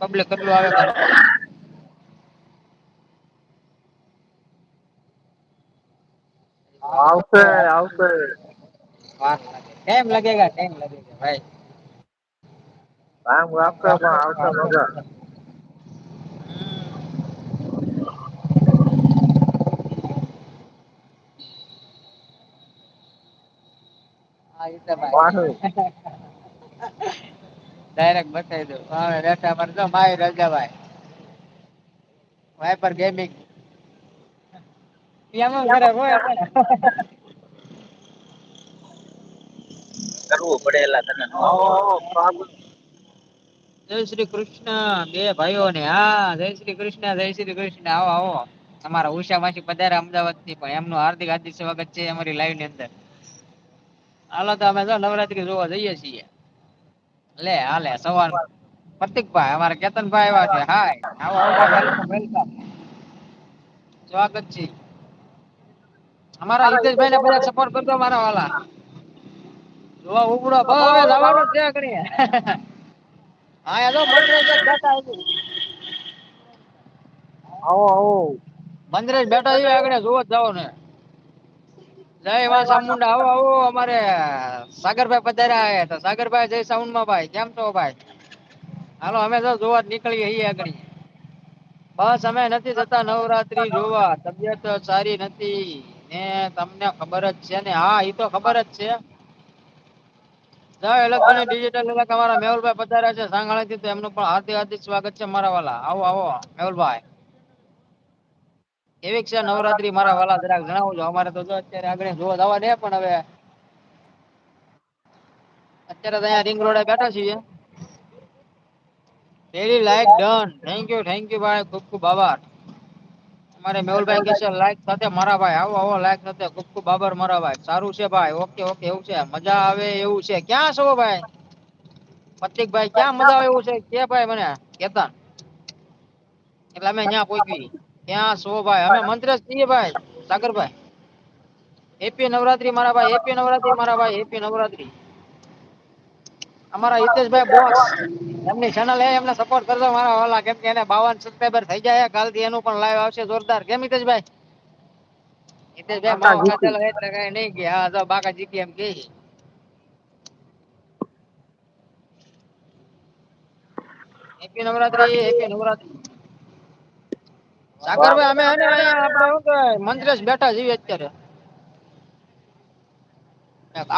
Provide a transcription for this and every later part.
Public કેટલું આવે કરો આવશે આવશે. વાર લાગે ટાઈમ લગેગા ટાઈમ લગેગા ભાઈ. ટાઈમ લાગશે પણ આવશે મજા. હા એ તો ભાઈ. ડાયરેક્ટ બતાવી દઉં. રહેતા જો માય રજાભાઈ. વાયપર ગેમિંગ એમાં ફરક હોય કરવું પડે એલા તને. આવો આવો સ્વાગત જય શ્રી કૃષ્ણ બે ભાઈઓને. હા જય શ્રી કૃષ્ણ જય શ્રી કૃષ્ણ. આવો આવો. અમારા ઉષા માસી પધારે અમદાવાદથી પણ એમનું હાર્દિક હાર્દિક સ્વાગત છે અમારી લાઈવની અંદર. હાલો તો અમે જો નવરાત્રી જોવા જઈએ છીએ. લે હાલે સવાર પ્રતિકભાઈ અમારે કેતનભાઈ આવ્યા છે. હાય. આવો આવો વેલકમ વેલકમ સ્વાગત છે. અમારા હિતેશભાઈ ને બધા સપોર્ટ કરજો મારા વાલા. જોવા ઉપડો બહુ હવે જવાનું છે કરી હા એલો આવી આવો આવો. મંદિર જ બેઠા છે આગળ. જોવા જ જાવ ને. જય માં ચામુંડા આવો આવો અમારે સાગરભાઈ પધાર્યા તો. સાગરભાઈ જય સાઉન્ડમાં ભાઈ. કેમ છો ભાઈ? હાલો અમે તો જોવા નીકળી નીકળીએ આગળ. બસ અમે નથી જતા નવરાત્રી જોવા. તબિયત સારી નથી. ને તમને ખબર જ છે ને? હા ઈ તો ખબર જ છે. જય ઇલેક્ટ્રોનિક ડિજિટલ અમારા મેહુલભાઈ પધાર્યા છે. સાંગાણીથી તો એમનું પણ હાર્દિક હાર્દિક સ્વાગત છે મારા વાલા. આવો આવો મેહુલભાઈ. કેવીક છે, નવરાત્રી મારા વાલા જરાક જણાવજો. અમારે તો જો અત્યારે આગળ જોવા જવા દે, પણ હવે અત્યારે અહીંયા રિંગ રોડે બેઠા છીએ. Daily like done thank you thank you ભાઈ. ખૂબ ખૂબ આભાર. અમારે મેહુલભાઈ કે છે લાઈક સાથે મારા ભાઈ. આવો આવો લાઈક સાથે. ખૂબ ખૂબ આભાર મારા ભાઈ. સારું છે, ભાઈ. ઓકે ઓકે એવું છે. મજા આવે એવું છે. ક્યાં છો, ભાઈ? પ્રતિક ભાઈ ક્યાં મજા આવે એવું છે? કે ભાઈ મને? કેતા એટલે અમે ત્યાં પોચવી ત્યાં સો ભાઈ? અમે મંત્ર છીએ ભાઈ સાગરભાઈ. એપી નવરાત્રી મારા ભાઈ એપી નવરાત્રી મારા ભાઈ એપી નવરાત્રી. અમારા હિતેશભાઈ બોસ એમની ચેનલ હે એમને સપોર્ટ કરજો મારા વાલા કેમ કે એને બાવન સબસ્ક્રાઈબર થઈ જાય કાલથી એનું પણ લાઈવ આવશે જોરદાર. કેમ હિતેશભાઈ? હિતેશભાઈ જીતી. ખાધેલો એટલે કઈ નહીં કે હા જો બાકા જીતી એમ કે એપી નવરાત્રી એપી નવરાત્રી. સાગરભાઈ અમે અહિયાં આપડે શું કે મંત્રેશ બેઠા જીવી અત્યારે.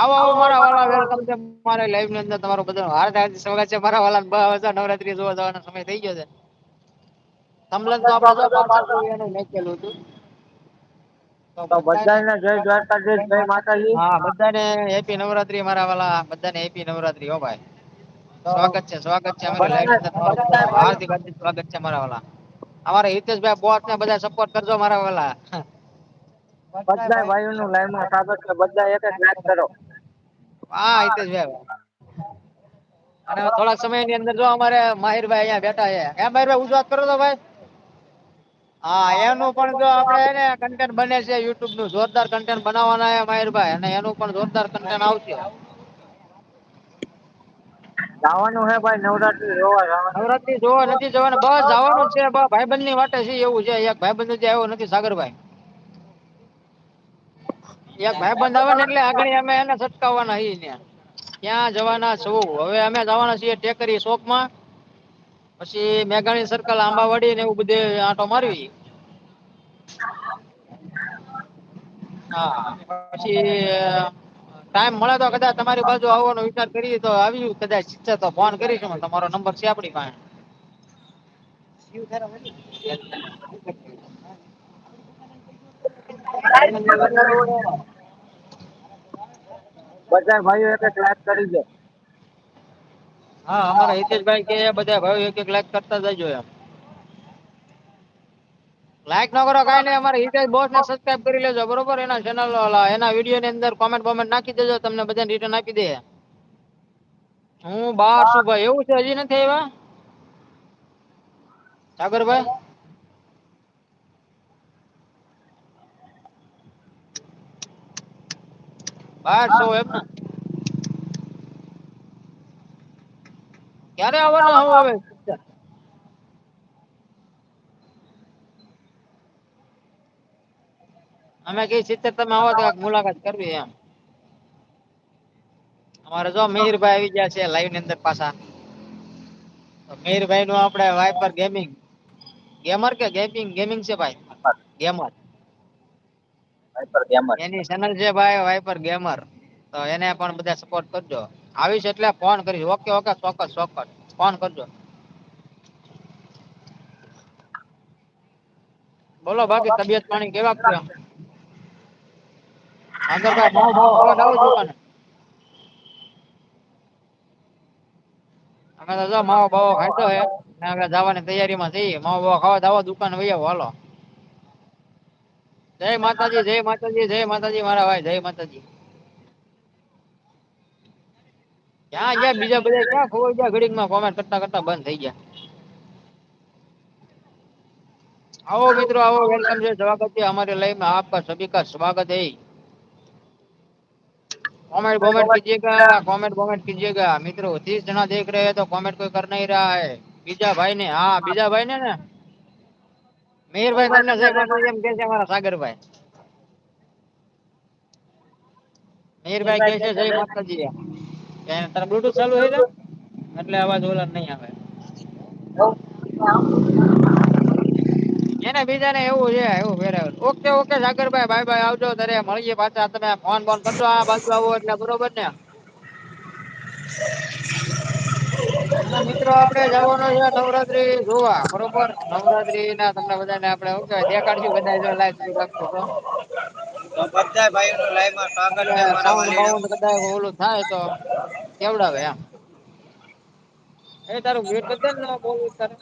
આવો આવો મારા વાળા વેલકમ છે મારે લાઈવની અંદર. તમારો બધું હાર્દ હાર્દ સ્વાગત છે. મારા વાળા નવરાત્રી જોવા જવાનો સમય થઈ ગયો છે. સમલન તો આપણે જો પાછળ એને મેકેલું હતું. તો બધાને જય દ્વારકાધીશ જય માતાજી. હા બધાને હેપી નવરાત્રી મારા વાલા. બધાને હેપી નવરાત્રી હો ભાઈ. સ્વાગત છે સ્વાગત છે અમારી લાઈવની અંદર. તમારું હાર્દિક હાર્દિક સ્વાગત છે મારા વાલા. અમારા હિતેશભાઈ બોસ ને બધા સપોર્ટ કરજો મારા વાલા. બધા ભાઈઓ નું લાઈવમાં સ્વાગત છે. બધા એક જ લાઈક કરો. હા હિતેશભાઈ. અને થોડાક સમયની અંદર જો અમારે માહિરભાઈ અહિયાં બેઠા છે. એમ માહિરભાઈ ઉજવાત કરો તો ભાઈ. હા એનું પણ જો આપણે એને કન્ટેન્ટ બને છે યુટ્યુબનું. જોરદાર કન્ટેન્ટ બનાવવાના માહિરભાઈ. અને એનું પણ જોરદાર કન્ટેન્ટ આવશે. જવાનું હે ભાઈ, નવરાત્રી જોવા જવાનું. નવરાત્રી જોવા નથી જવાનું. બસ જવાનું છે. ભાઈબંધની વાટે છે એવું છે. એક ભાઈબંધ આવ્યો નથી, સાગરભાઈ. એક ભાઈબંધ આવે ને એટલે આગળ અમે એને છટકાવવાના ને. ત્યાં જવાના છું? હવે અમે જવાના છીએ ટેકરી શોકમાં પછી મેઘાણી સર્કલ આંબાવાડી ને એવું બધે આંટો મારવી. હા, પછી ટાઈમ મળે તો કદાચ તમારી બાજુ આવવાનો વિચાર કરીએ તો આવ્યું કદાચ તો ફોન કરીશું તમારો નંબર છે આપણી પાસે. બધા ભાઈઓ એક એક લાઈક કરી દે હા અમારા હિતેશભાઈ કે બધા ભાઈઓ એક એક લાઈક કરતા જજો એમ. લાઈક ન કરો કઈ નઈ અમારે હિતેશ બોસ ને સબસ્ક્રાઇબ કરી લેજો, બરોબર? એના ચેનલ એના વીડિયો ની અંદર કોમેન્ટ બોમેન્ટ નાખી દેજો, તમને બધાને રિટર્ન આપી દે. હું બાર છું ભાઈ, એવું છે, હજી નથી આવ્યા? સાગરભાઈ? બહાર ક્યારે આવવાના, હું હવે અમે કઈ સિત્તેર તમે આવો તો મુલાકાત કરવી એમ. અમારે જો મિહિરભાઈ આવી ગયા છે લાઈવની અંદર પાછા. મિહિરભાઈ નું આપણે વાઇપર ગેમિંગ ગેમર કે ગેમિંગ ગેમિંગ છે ભાઈ? ગેમર વાઇપર ગેમર એની ચેનલ છે ભાઈ વાઇપર ગેમર તો એને પણ બધા સપોર્ટ કરજો. આવીશ એટલે ફોન કરીશ. ઓકે ઓકે ચોક્કસ ચોક્કસ. ફોન કરજો. બોલો બાકી તબિયત પાણી કેવા છે? ક્યાં ગયા બીજા બધા ક્યાં ખોવાઈ ગયા ઘડીક કોમેન્ટ કરતા કરતા બંધ થઈ ગયા આવો મિત્રો, આવો વેલકમ છે. સ્વાગત છે અમારી લાઈવમાં. આપકા સભી કા સ્વાગત હે. कमेंट वोमेंट कीजिएगा कमेंट वोमेंट कीजिएगा मित्रों तीस जना देख रहे हैं तो कमेंट कोई कर नहीं रहा है બીજા ભાઈ ને હા બીજા ભાઈ ને ને મિહિરભાઈ તમને જય માતાજી એમ કે છે અમારા સાગરભાઈ મિહિરભાઈ કહે છે જય માતાજી એમ કે તારા બ્લુટૂથ ચાલુ છે ને એટલે અવાજ ઓલા નહીં આવે એને બીજા ને એવું છે એવું વેરાવલ ઓકે ઓકે સાગરભાઈ બાય બાય આવજો. તારે મળીએ પાછા. તમે ફોન ફોન કરજો આ બાજુ આવો એટલે બરોબર ને? મિત્રો આપણે જવાનો છે નવરાત્રી જોવા બરોબર? નવરાત્રી ના તમને બધાને આપડે ઓકે દેખાડશું કદાચ જો લાઈવ ચાલુ રાખશો તો. બધા ભાઈઓ નું લાઈવમાં સ્વાગત છે મારા વાલીડા કદાચ ઓલું થાય તો કેવડાવે એમ. એ તારું ગેટ બદલ ન બહુ તારે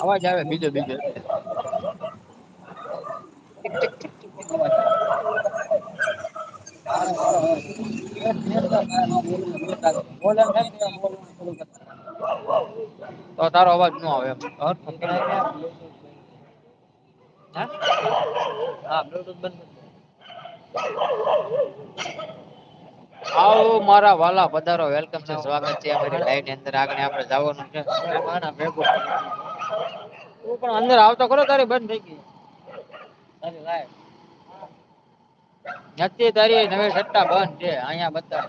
અવાજ આવે બીજો બીજો. તો તારો અવાજ ન આવે હા? બ્લૂટૂથ બંધ આવો મારા વાલા પધારો. વેલકમ છે. સ્વાગત છે અમારી લાઈવની અંદર. આગળ આપણે જવાનું છે. ભેગું. તું પણ અંદર આવતો ખરો તારી બંધ થઈ ગઈ. તારી લાઈવ નથી તારી નવે સટ્ટા બંધ છે. અહીંયા બધા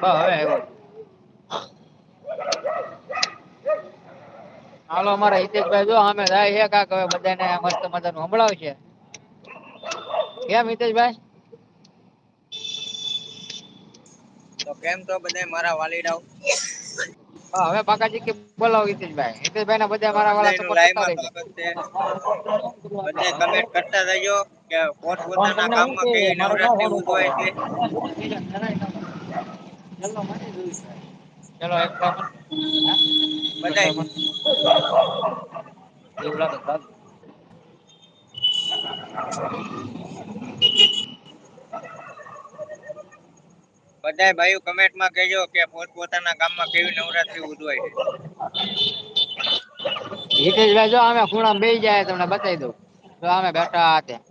બસ હવે આવ્યો. હાલો અમારા હિતેશભાઈ જો અમે જાય છે કાક. હવે બધાને મસ્ત મજાનું સંભળાવશે. કેમ હિતેશભાઈ? તો કેમ તો બધા મારા વાલીડાઓ? હવે પાકાજી કે બોલાવો હિતેશભાઈ. હિતેશભાઈ ને બધા મારા વાળા સપોર્ટ કરતા બધા કમેન્ટ કરતા રહેજો કે પોત પોતાના કામમાં ગામમાં શું કે કેવી મારો નવરાત્રી ઉજવાય છે. ચલો એક બધાય. એવું લાગે. બધા ભાઈઓ કમેન્ટમાં કહેજો કે પોત પોતાના ગામમાં કેવી નવરાત્રી ઉજવાય છે. હિતેશભાઈ જો અમે ખૂણા બેસી જાય તમને બતાવી દઉં. જો અમે બેઠા ત્યાં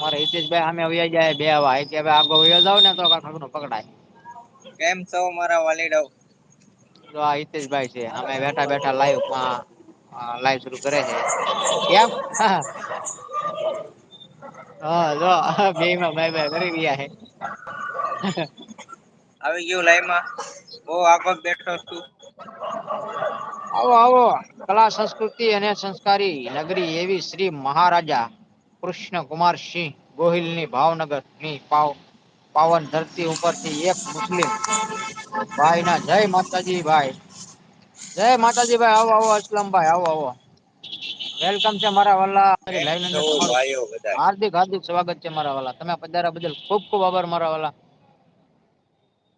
મારે હિતેશભાઈ અમે વહી જાય બે આવા કે આગો વયો જાવ ને તો કાકડો પકડાય. કેમ છો મારા વાલીડાઓ? જો આ હિતેશભાઈ છે. અમે બેઠા બેઠા લાઈવમાં લાઈવ શરૂ કરે છે. કેમ? હા જો બે માં કરી રહ્યા આવી ગયું લાઈવમાં? બહુ આગળ બેઠો છું. આવો આવો. કલા સંસ્કૃતિ અને સંસ્કારી નગરી એવી શ્રી મહારાજા કૃષ્ણ કુમાર સિંહ ગોહિલની ભાવનગરની પાવ પાવન ધરતી ઉપરથી એક મુસ્લિમ ભાઈ ના જય માતાજી ભાઈ. જય માતાજી ભાઈ આવો આવો અસલમ ભાઈ આવો આવો. વેલકમ છે મારા વાલા. લાઈવની હાર્દિક હાર્દિક સ્વાગત છે મારા વાલા. તમે પધારા બદલ ખૂબ ખૂબ આભાર મારા વાલા.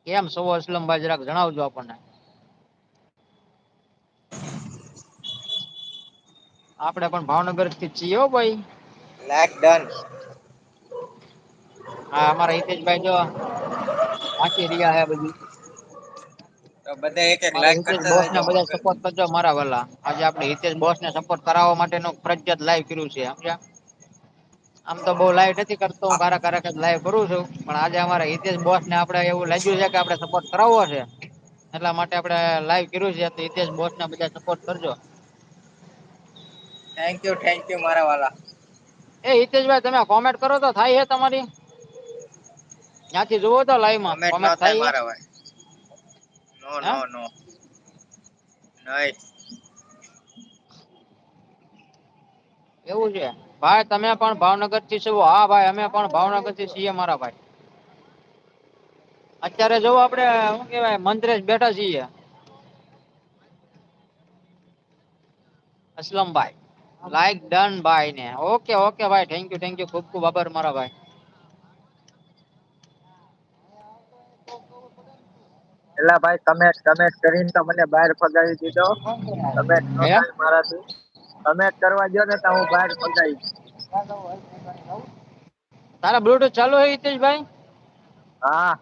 કેમ સૌ અસલમભાઈ? જરાક જણાવજો આપણને. આપણે પણ ભાવનગરથી છીએ ભાઈ. લાઈક ડન હા અમારા હિતેશભાઈ જો વાંચી રહ્યા હે બધું. તો બધા એક એક લાઈક કરતા બોસ ને બધા સપોર્ટ કરજો મારા વાલા. આજે આપડે હિતેશ બોસ ને સપોર્ટ કરાવવા માટેનું ફરજિયાત લાઈવ કર્યું છે સમજ્યા? આમ તો બઉ લાઈવ નથી કરતો હું જ લાઈવ કરું છું. પણ આજે અમારા હિતેશ બોસ ને આપડે એવું લાગ્યું છે કે આપડે સપોર્ટ કરાવવો છે. એટલા માટે આપડે લાઈવ કર્યું છે હિતેશ બોસ ને બધા સપોર્ટ કરજો. થેન્ક યુ થેન્ક યુ મારા વાલા. એ હિતેશભાઈ તમે કોમેન્ટ કરો તો થાય હે તમારી? ત્યાંથી જુઓ તો લાઈવમાં કોમેન્ટ થાય. મારા ભાઈ. નો no, no. નો નઈ એવું છે? ભાઈ તમે પણ ભાવનગરથી છો? હા ભાઈ અમે પણ ભાવનગરથી છીએ મારા ભાઈ. અત્યારે જો આપડે શું કેવાય મંત્રેશ બેઠા છીએ. અસલમ ભાઈ લાઈક ડન ભાઈ ને ઓકે ઓકે ભાઈ થેન્કયુ થેન્કયુ ખૂબ ખૂબ આભાર મારા ભાઈ. એલા ભાઈ તમે તમે કરીને તો મને બહાર ફગાવી દીધો. થાય મારાથી. તમે કરવા ગયો ને તો હું બહાર ફગાવી તારા બ્લુટુથ ચાલુ હે હિતેશભાઈ? હા.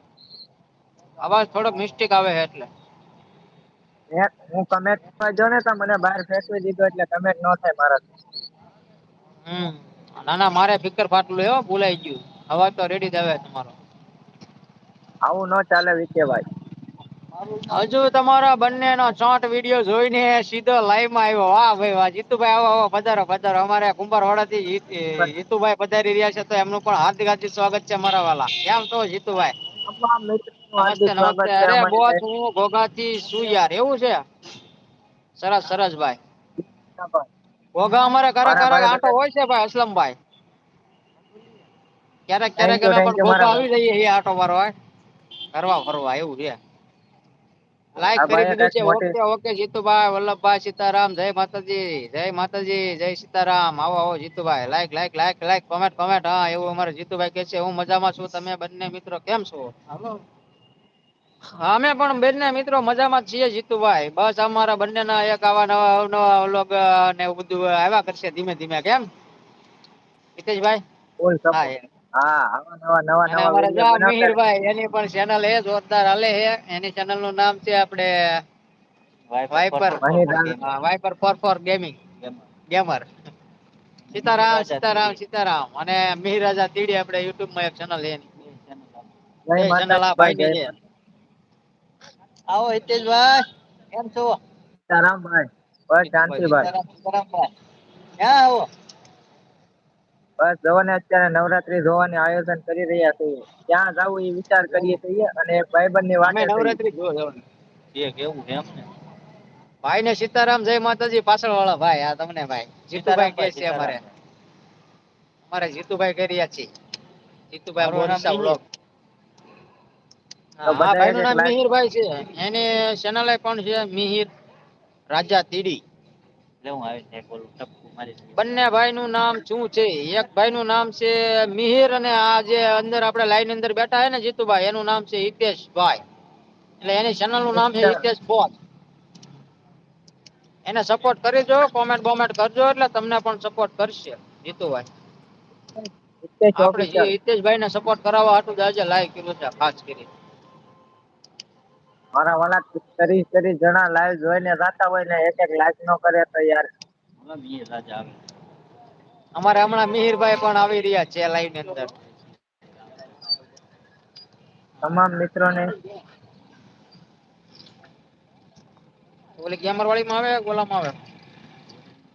અવાજ થોડોક મિસ્ટેક આવે છે એટલે. હું કમેન્ટ કરવા ગયો ને તો મને બહાર ફેંકવી દીધો એટલે કમેન્ટ નો થાય મારાથી. હમ. ના ના મારે ફિકર ફાટલું હો ભુલાઈ ગયું. અવાજ તો રેડી જ આવે તમારો. આવું ન ચાલે વિકે ભાઈ હજુ તમારા બંને નો શોર્ટ વીડિયો જોઈને સીધો લાઈવમાં આવ્યો. વાહ ભાઈ વાહ જીતુભાઈ આવો આવો પધારો પધારો. અમારે કુંભારવાડા થી જીતુભાઈ પધારી રહ્યા છે તો એમનું પણ હાર્દિક હાર્દિક સ્વાગત છે અમારા વાલા. કેમ છો જીતુભાઈ? નમસ્તે નમસ્તે. અરે બોસ હું ઘોઘા થી શું યાર. એવું છે? સરસ સરસ ભાઈ. ઘોઘા અમારે મારા ઘરે આંટો હોય છે ભાઈ અસલમભાઈ. ક્યારેક ક્યારેક અમે પણ ઘોઘા આવી જઈએ આટો મારવા. ફરવા ફરવા એવું છે. લાઈક કરી દીધું છે ઓકે ઓકે જીતુભાઈ વલ્લભભાઈ સીતારામ જય માતાજી જય માતાજી જય સીતારામ આવો આવો Jitubhai like like like like comment comment હા એવું અમારે જીતુભાઈ કે છે હું મજામાં છું તમે બંને મિત્રો કેમ છો? અમે પણ બંને મિત્રો મજામાં છીએ જીતુભાઈ. બસ અમારા બંને ના એક આવા નવા અવનવા ને એવું બધું આવ્યા કરશે ધીમે ધીમે કેમ? હિતેશભાઈ? હા હા નવા નવા અને નવા અમારે જા મિહિરભાઈ એની પણ ચેનલ હે જોરદાર હાલે હે એની ચેનલનું નામ છે આપડે viper Mahir four four gaming gamer Sitaram Sitaram Sitaram. અને મિહિરાજા રાજા તીડી આપડે યુટ્યુબમાં એક ચેનલ હે જય ચેનલ આ ભાઈ ની આવો હિતેશભાઈ કેમ છો? સીતારામ ભાઈ બસ સીતારામ ભાઈ. ક્યાં આવો? બસ જોવો અત્યારે નવરાત્રી જોવાની આયોજન કરી રહ્યા છીએ ક્યાં જવું એ વિચાર કરીએ છીએ અને ભાઈબંધની વાત નવરાત્રી જો કેવું એમ ને? ભાઈ ને સીતારામ જય માતાજી પાછળ વાળા ભાઈ આ તમને ભાઈ. જીતુભાઈ કે છે અમારે. અમારે જીતુભાઈ કરી રહ્યા છીએ. જીતુભાઈ મોરસા બ્લોગ. હા ભાઈ નું નામ મિહિરભાઈ છે. એની ચેનલ પણ છે? મિહિર રાજા તીડી. બંને ભાઈ નું નામ શું છે? એક ભાઈ નું નામ છે મિહિર અને આ જે અંદર આપડે લાઈન અંદર બેઠા હે ને જીતુભાઈ એનું નામ છે હિતેશ ભાઈ એટલે એની ચેનલનું નામ છે હિતેશ. બોસ એને સપોર્ટ કરીજો કોમેન્ટ બોમેન્ટ કરજો એટલે તમને પણ સપોર્ટ કરશે જીતુભાઈ. આપણે જે હિતેશભાઈ ને સપોર્ટ કરાવવા હાટુ જ આજે લાઈવ કર્યું છે ખાસ કરી મારા વાલા ત્રીસ ત્રીસ જણા લાઈવ જોઈને જાતા હોય ને એક એક લાઈક નો કરે તો યાર અમારે હમણાં મિહિરભાઈ પણ આવી રહ્યા છે લાઈવની અંદર. તમામ મિત્રોને ઓલી ગેમર વાળી માં આવે ગોલા માં આવે?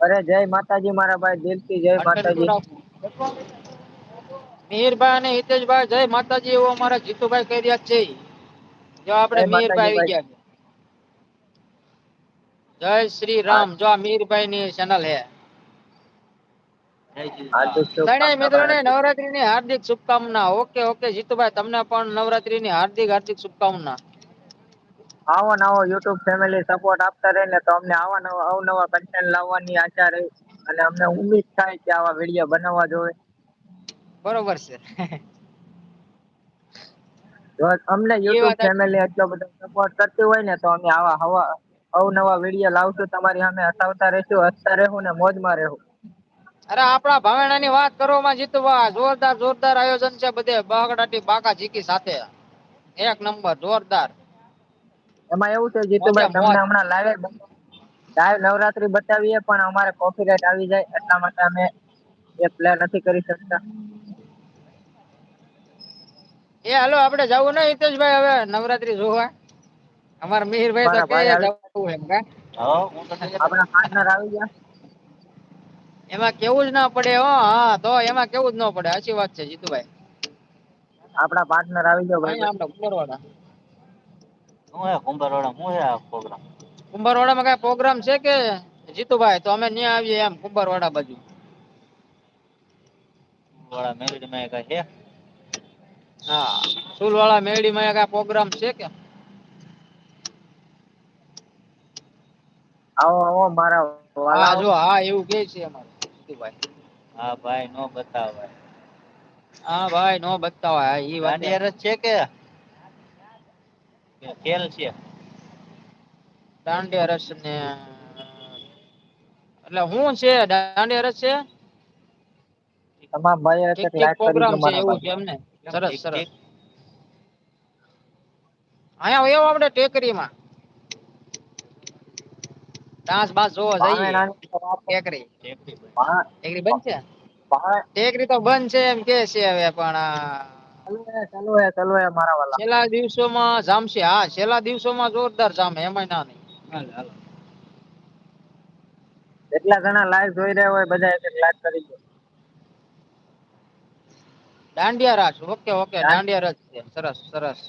અરે જય માતાજી મારા ભાઈ દિલથી જય માતાજી. મિહિરભાઈ અને હિતેશભાઈ જય માતાજી એવું અમારા જીતુભાઈ કહી રહ્યા છે. જો જય મિહિરભાઈ આવી ગયા. જય શ્રી રામ. જો મીરભાઈ ની ચેનલ હે. ત્રણેય શુભકામના. મિત્રો હાર્દિક શુભકામના. ઓકે ઓકે જીતુભાઈ તમને પણ નવરાત્રી ની હાર્દિક હાર્દિક શુભકામના. આવો નવો યુટ્યુબ ફેમિલી સપોર્ટ આપતા રહે ને તો અમને આવા નવા અવનવા કન્ટેન્ટ લાવવાની આશા રહી અને અમને ઉમ્મીદ થાય કે આવા વીડિયો બનાવવા જોઈએ. બરોબર છે. જો અમને યુટ્યુબ ફેમિલી એટલો બધો સપોર્ટ કરતી હોય ને તો અમે આવા હવા અવનવા વીડિયો લાવશું તમારી સામે હસાવતા રહીશું હસતા રહેવું ને મોજમાં રહેવું અરે આપણા ભાવેણા ની વાત કરો માં જીતુભા જોરદાર જોરદાર આયોજન છે બધે. બગડાટી બાકા જીકી સાથે. એક નંબર જોરદાર. એમાં એવું છે જીતુભાઈ તમને હમણાં લાવે લાઈવ નવરાત્રી બતાવીએ પણ અમારે કોપીરાઇટ આવી જાય એટલા માટે અમે એ પ્લે નથી કરી શકતા. એ હાલો આપડે જવું ને હિતેશભાઈ હવે નવરાત્રી જોવા? અમારા મિહિરભાઈ તો મારા કે ભાઈ આવી જવું એમ કા આપણા પાર્ટનર આવી ગયા એમાં કેવું જ ના પડે હો હા તો એમાં કેવું જ ન પડે સાચી વાત છે જીતુભાઈ આપણા પાર્ટનર આવી ગયો ભાઈ અહીંયા આપણે કુંભારવાડા શું હે કુંભારવાડા શું હે આ પ્રોગ્રામ કુંભારવાડામાં કઈ પ્રોગ્રામ છે કે જીતુભાઈ તો અમે ત્યાં આવીએ એમ કુંભારવાડા બાજુ। વાળા મેલડીમાં કઈ હે? હા સુલવાળા મેળીમાં કઈ પ્રોગ્રામ છે કે? આવો આવો મારા હા વાલા જો હા એવું કે છે અમારે. હા ભાઈ નો બતાવાય. હા ભાઈ નો બતાવાય. હા, ઈ વાત રસ છે કે? કે ખેલ છે? દાંડિયા રસ ને એટલે હું છે? દાંડિયા રસ છે? તમામ ભાઈ એક લાઈક કરી પ્રોગ્રામ દો મારા એવું છે એમને. સરસ સરસ. આયા અહીંયા એવો આપણે ટેકરીમાં. ડાન્સ બાસ જોવો જઈએ. ટેકરી. ટેકરી બંધ છે? ટેકરી તો બંધ છે એમ કે છે હવે પણ છેલ્લા દિવસોમાં જામશે હા છેલ્લા દિવસોમાં જોરદાર જામે એમાં ના નહીં. એટલા ઘણા લાઈવ જોઈ રહ્યા હોય બધા એક લાઈક કરી દો દાંડિયા રાસ ઓકે ઓકે દાંડિયા. રાસ છે. સરસ સરસ.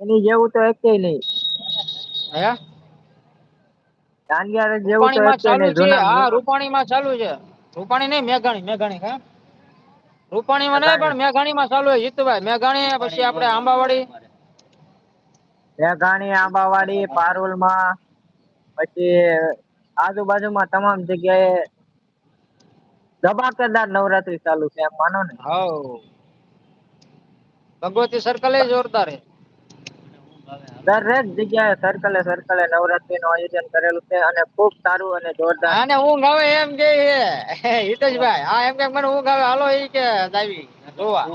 એની જેવું તો એક નહીં. હે? દાંડિયા જેવું તો ચાલુ છે. જૂના રૂપાણી માં ચાલુ છે. રૂપાણી નહીં મેઘાણી મેઘાણી હા. રૂપાણીમાં નહીં પણ મેઘાણીમાં ચાલુ છે જીતુભાઈ. મેઘાણી પછી આપણે આંબાવાડી. મેઘાણી આંબાવાડી પારુલમાં પછી આજુબાજુમાં તમામ જગ્યાએ ધબાકેદાર નવરાત્રી ચાલુ છે એમ માનો ને. હા ભગવતી સર્કલ એ જોરદાર છે. દરેક જગ્યાએ સર્કલે સર્કલે નવરાત્રી નું આયોજન કરેલું છે અને ખૂબ સારું અને જોરદાર. અને ઊંઘ આવે એમ કે હિતેશભાઈ હા એમ કે મને ઊંઘ આવે. હાલો ઈ કે દાવી જોવા.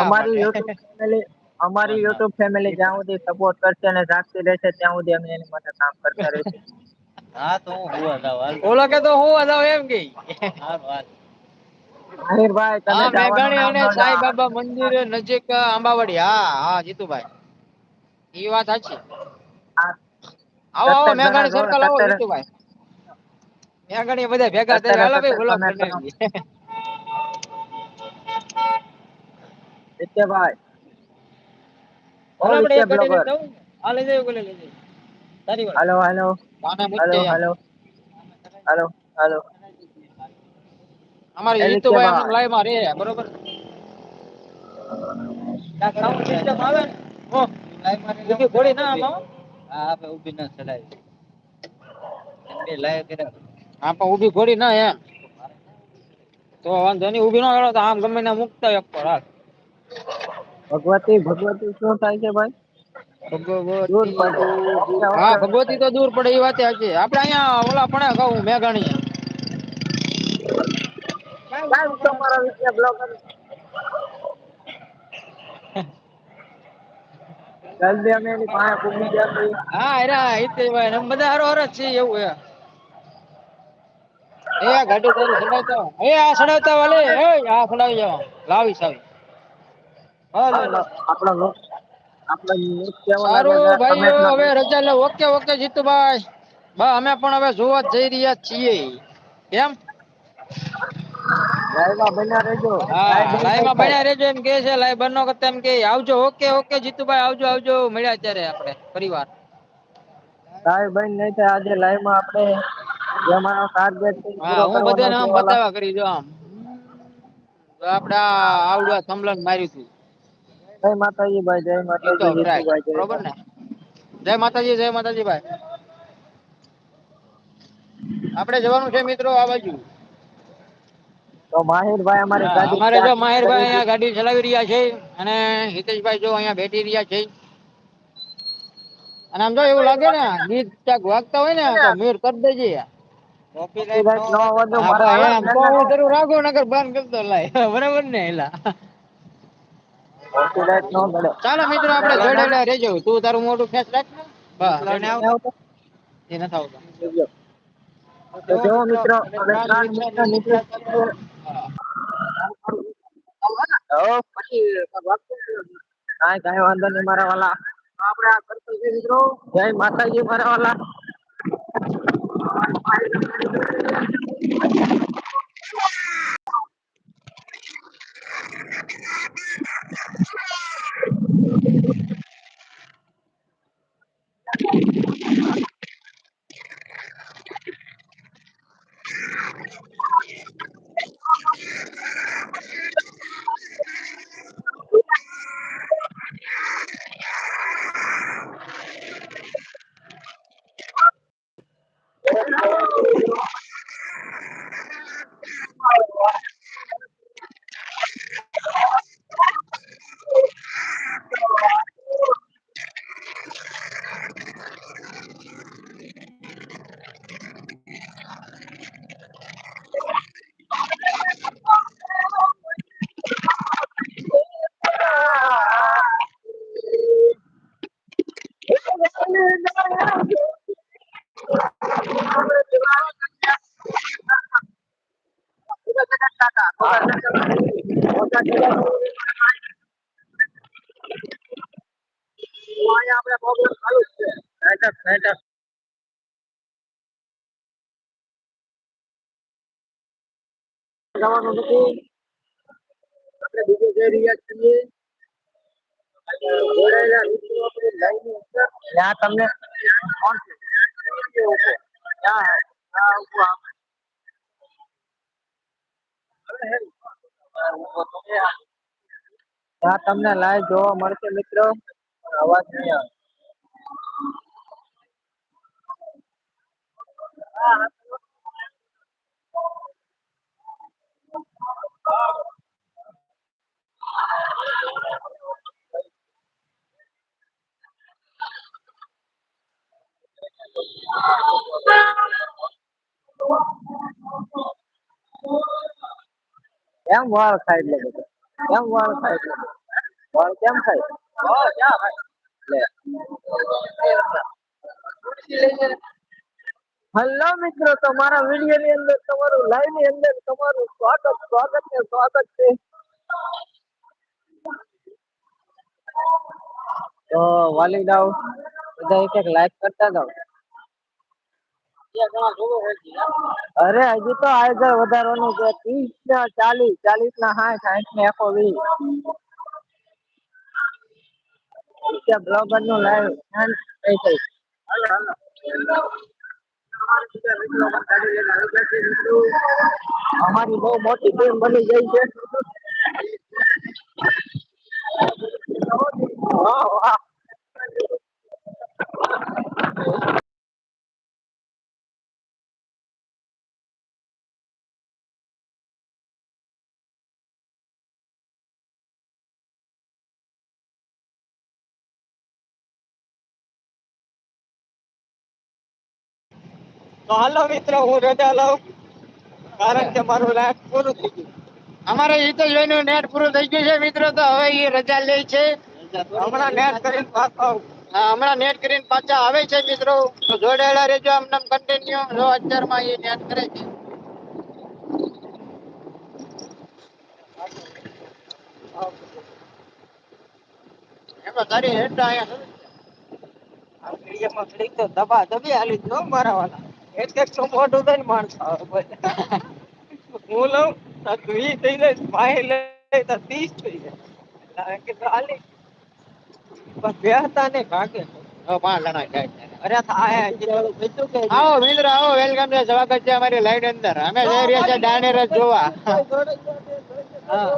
અમારી યુટ્યુબ ફેમિલી અમારી યુટ્યુબ ફેમિલી જ્યાં સુધી સપોર્ટ કરશે અને જાગતી રહેશે ત્યાં સુધી અમે એની માટે કામ કરતા રહીશું. હા તો હું હું અદાવ ઓલો કે તો હું અદાવ એમ કે. હાલ. માહિરભાઈ તમે મેઘાણી અને સાંઈ બાબા મંદિર નજીક આંબાવાડી. હા હા જીતુભાઈ. ઈ વાત સાચી. આવો આવો મેઘાણી સર્કલ આવો જીતુભાઈ મેઘાણી બધા ભેગા થઈ હાલો ભાઈ બોલો comment કરો. બનાવીએ નિત્યભાઈ. ઓ હાલો આપણે એક ગાડી જવું ને? લઈ જઈએ બોલે લઈ જઈએ તારી વાત. હાલો હાલો. હાલો મૂકી દઈએ આમ. હાલો. હાલો હાલો. અમારે જીતુભાઈ આમ લાઈવમાં રે બરોબર? સાઉન્ડ સિસ્ટમ આવે ને. ઓ, ઊભી ઘોડી ના આમાં? હા આપણે ઊભી ના ચડાય બે લાઈવ કર્યા. હા પણ ઊભી ઘોડી ના એમ. તો વાંધો નહીં ઊભી ના કરો તો આમ ગમે ના મુકતા એક પર હાથ ભગવતી ભગવતી શું થાય છે ભાઈ? ભગવતી હા ભગવતી તો દૂર પડે એ વાત સાચી આપણે અહીંયા ઓલા પણ કહું મેઘાણી કાંઈ તો મારા વિત્ય બ્લોગર જલ્દી અમે એની પાસે પૂગી ગયા છીએ હા અરે હિતેશભાઈ અમે બધા હારો હારો જ એવું હે એ આ ગાડી તારી સડાવતા એ આ સડાવતા વાલે એ આ સડાવી જાવ લાવી સાવી. હાલો આપણો સારું ભાઈઓ હવે રજા લે ઓકે ઓકે જીતુભાઈ. બા અમે પણ હવે જોવા જઈ રહ્યા છીએ. કેમ? Live માં બન્યા રહેજો. હા Live બંધ લાઈવ નહીં માં થાય. બન્યા રહેજો એમ કે છે લાઈવ બંધ કરતા એમ કે આવજો ઓકે ઓકે જીતુભાઈ આવજો આવજો મળ્યા ત્યારે આપણે પરિવાર live બંધ નહીં થાય આજે live આપણે જે અમારો target છે. એ હા હું બધાને આમ વાલા. કરી જો આમ. તો આપણે આ માર્યું હતું જય માતાજી ભાઈ જય માતાજી જીતુભાઈ બરોબર ને? જય માતાજી જય માતાજી ભાઈ. આપણે જવાનું છે મિત્રો આ બાજુ. તો માહિરભાઈ અમારી ગાડી અમારે જો માહિરભાઈ અહીંયા ગાડી ચલાવી રહ્યા છે અને હિતેશભાઈ જો અહીંયા બેઠી રહ્યા છે. અને આમ જો એવું લાગે ને ગીત ક્યાંક વાગતા હોય ને તો મ્યુટ કરી દેજે. મારા. ચાલો મિત્રો આપણે જોડેલા રહેજો. તું તારું મોટું ખેંચ રાખ. ને બસ નહીં આવતો? એ નથી આવતો. જો મિત્રો છે. કાંઈ કાંઈ વાંધો નહીં મારા વાલા આપણે આ કરતા માતાજી મિત્રો જય માતાજી મારા વાલા આપણે પ્રોબ્લેમ ચાલુ છે લાઈનની અંદર ત્યાં તમને કોણ છે. ત્યાં તમને લાઈવ જોવા મળશે મિત્રો. અવાજ નહીં આવે. કેમ વાળ ખાય એટલે બધું? કેમ વાળ ખાય એટલે વાળ કેમ ખાય? હેલો મિત્રો તમારા વીડિયો ની અંદર તમારું લાઈવની અંદર તમારું સ્વાગત સ્વાગત ને સ્વાગત છે. તો વાલીડાઓ બધા એક એક લાઈક કરતા જાઓ અરે, હજી તો આગળ વધારવાનું છે. ત્રીસ ના, ચાલીસ ચાલીસ ના સાઠ સાઠ ને એકસો વીસ. બ્લોગરનું લાઈવ અમારી બહુ મોટી ટીમ બની ગઈ છે. તો હાલો મિત્રો હું રજા લઉં કારણ કે મારું લાઈફ પૂરું થઈ ગયું. અમારે એ તો જોઈને નેટ પૂરું થઈ ગયું છે મિત્રો તો હવે એ રજા લે છે. હમણાં નેટ કરીને પાછો આવું. હમણાં નેટ કરીને પાછા આવે છે મિત્રો. તો જોડાયેલા રહેજો આમ કન્ટિન્યુ જો અત્યારમાં એ નેટ કરે છે. એમાં તારી હેડ અહીંયા. દબા દબી હાલી જ મારા વાલા. એક એક તો મોટું થઈને માણસો આવે હું લઉં તો વીસ થઈ જાય ભાઈ લે તો ત્રીસ થઈ જાય. એટલે હવે પણ બેહતા નહીં ભાગે પાંચ જણા જાય છે. અરે થાય હજી બીજું કે આવો મિત્ર આવો વેલકમ છે સ્વાગત છે અમારી લાઈન અંદર. અમે જઈ રહ્યા જોવા. હા.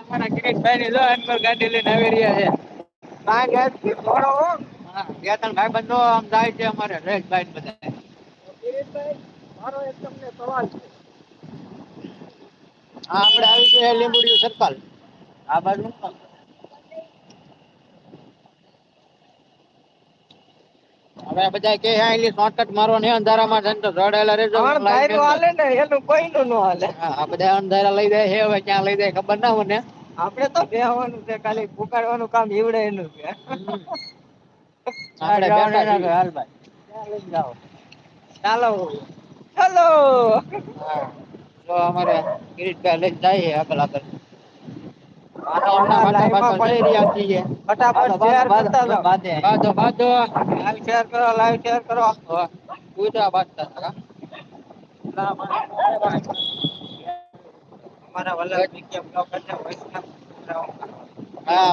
અમારા કિરીટભાઈ ની જો અનમોલ ગાડી લઈને આવી રહ્યા છે. બે ત્રણ ભાઈ બંધો આમ જાય છે અમારે રેશભાઈ બધા. કિરીટભાઈ, મારો એક તમને સવાલ છે. હા આપણે આવી છે લીંબુડિયું સર્કલ. આ બાજુ હવે બધા કે અહીં શોર્ટકટ મારો ને અંધારામાં છે તો હાલે ને એનું કોઈનું નો હાલે. આ બધા અંધારા લઈ જાય છે હવે ક્યાં લઈ જાય ખબર ના મને. આપણે તો બેહવાનું છે ખાલી ભૂકાડવાનું કામ એવડે એનું છે. આપણે. હાલ ભાઈ. જાઓ. ચાલો. ચાલો. તો અમારે પહેલે જ જાય આગળ આગળ.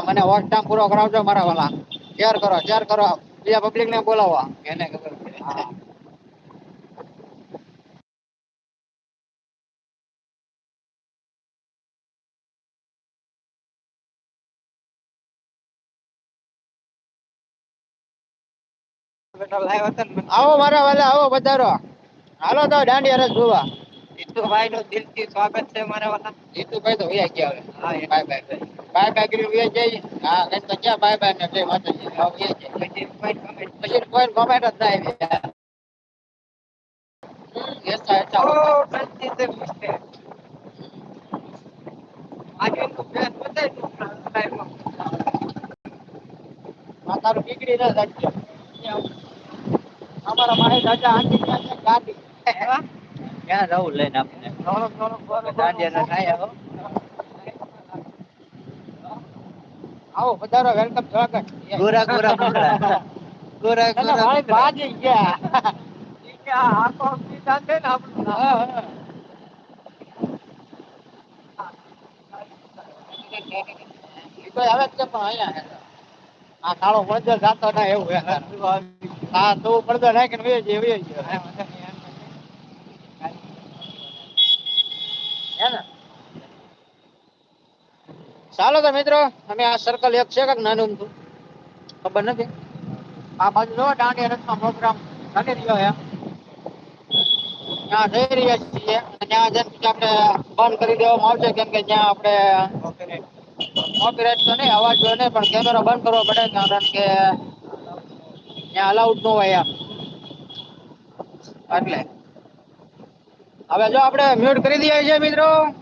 મને વોચ ટાઈમ પૂરો કરાવજો મારા વાલા. શેર કરો શેર કરો. બીજા પબ્લિક ને બોલાવો. એને ખબર પડે હા બેટા લાઈવ હતા ને આવો મારા વાલા આવો પધારો હાલો તો દાંડી રસ જોવા જીતુભાઈ નું દિલથી સ્વાગત છે મારા વાલા. જીતુભાઈ તો વયા ગયા હવે. હા બાય બાય બાય બાય કરી વયા જઈ હા કઈ તો ક્યાં બાય બાય ને જય માતાજી વયા જાય પછી કોઈ comment? પછી કોઈ કોમેન્ટ જ થાય એસા. આજે ફેસમાં. માતારું નીકળી ના શકશે અમારા માહે દાદા આંટી ત્યાં ગાડી ક્યાં રહું લઈને આપણે થોડો થોડો થોડો દાંડિયા ના થાય આવો આવો પધારો વેલકમ સ્વાગત. ગોરા ગોરા ગોરા. ગોરા ગોરા. ભાજી ગયા. ઈ આ આખો સીધા છે ને આપણું હા, હા. ઈ તો આવે છે પણ અહીંયા આ કાળો પડદો જાતો ના એવું હે તો પડદો નાખીને વયો જાય, વયો જાય. ચાલો તો મિત્રો અમે આ સર્કલ એક છે કે નાનું અમથું? ખબર નથી. આ બાજુ જો દાંડિયા રથનો પ્રોગ્રામ ચાલી રહ્યો છે. ત્યાં જઈ રહ્યા છીએ ત્યાં જઈને આપણે બંધ કરી દેવામાં આવશે કેમ કે ત્યાં આપણે કોપીરાઇટ તો નહીં અવાજ નહીં પણ કેમેરો બંધ કરવો પડે કારણ કે ત્યાં અલાઉડ ન હોય એમ. એટલે. હવે જો આપણે મ્યુટ કરી દઈએ છીએ મિત્રો.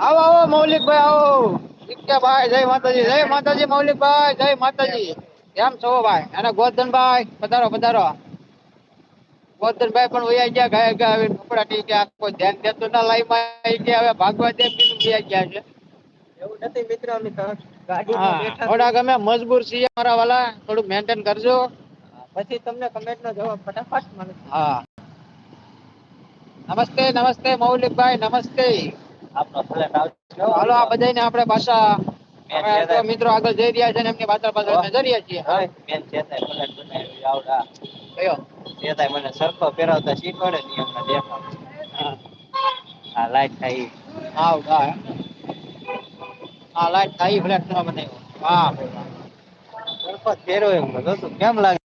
આવો આવો મૌલિકભાઈ આવો. ભાઈ જય માતાજી જય માતાજી મૌલિકભાઈ જય માતાજી. કેમ છો ભાઈ? અને ગોધનભાઈ પધારો પધારો. ગોધનભાઈ પણ વયા ગયા ગાય ગયા હવે કપડા ટી ગયા કોઈ ધ્યાન દેતું ના લાઈ માં કે હવે ભાગવા દે બીજું વયા ગયા છે. એવું નથી મિત્રો અમે થોડા ગમે મજબૂર છીએ મારા વાલા થોડું મેન્ટેન કરજો. પછી તમને કમેન્ટ નો જવાબ ફટાફટ મળે હા. નમસ્તે નમસ્તે મૌલિકભાઈ નમસ્તે. આપનો ફ્લેટ આવજો. હાલો આ બધાને આપણે પાછા મિત્રો આગળ જઈ રહ્યા છે ને એમની પાછળ પાછળ જઈ રહ્યા છીએ. હા બેન ચેતાય ફ્લેટ બનાવી આવડા કયો? ચેતાય મને સરખો ફેરવતા શીખવાડે ને એમને દેખાવ હા. આ લાઈટ થાય. આવ હે. હા લાઈટ થાય ફ્લેટ નો બનાવ્યો. વાહ. સરખો જ એમ બધું કેમ લાગે?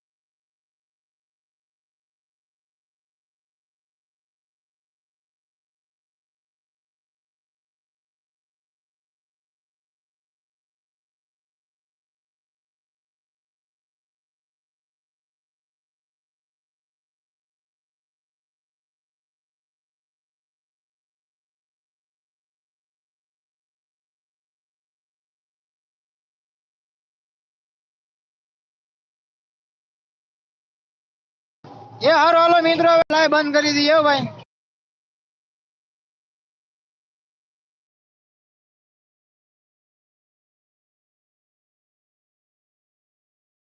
એ હારો હાલો મિત્રો લાઈવ બંધ કરી દઈએ ભાઈ.